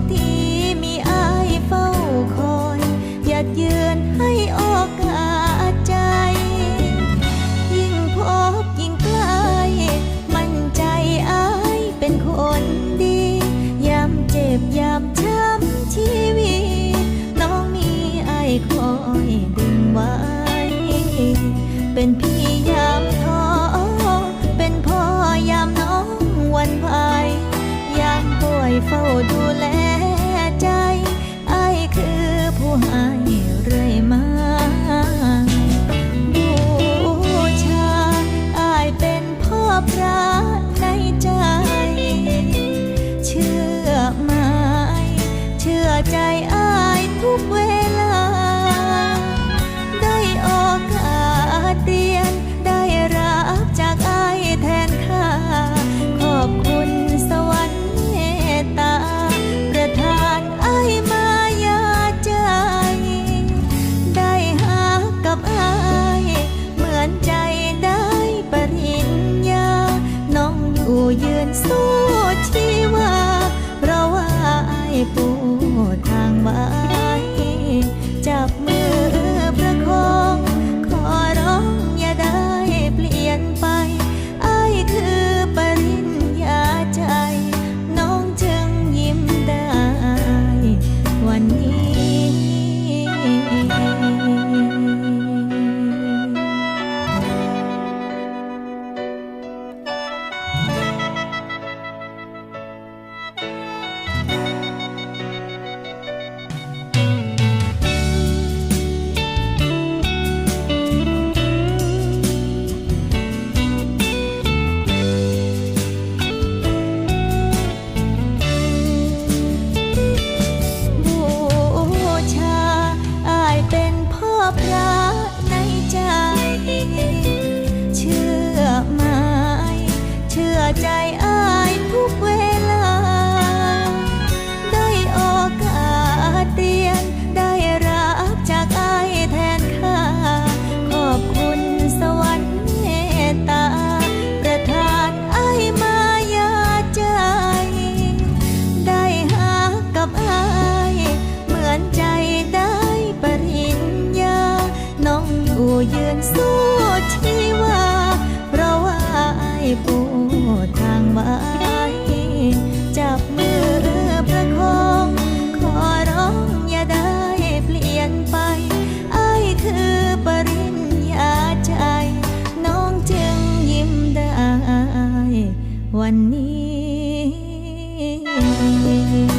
โชคดีมีอายเฝ้าคอยหยัดยืนให้โอกาสใจ ยิ่งพบยิ่งใกล้มั่นใจอายเป็นคนดียามเจ็บยามช้ำชีวิตน้องมีอายคอยดึงไว้ เป็นพี่ยามท้อเป็นพ่อยามน้องวันไหวยามป่วยเฝ้าดูแล ในใจเชื่อไหมเชื่อใจอายทุกเวลา สู้ชีวาเพราะว่าไอายปูทางไว้จับมือประคองขอร้องอย่าได้เปลี่ยนไปไอายคือปริญญาใจ น้องจึงยิ้มได้ วันนี้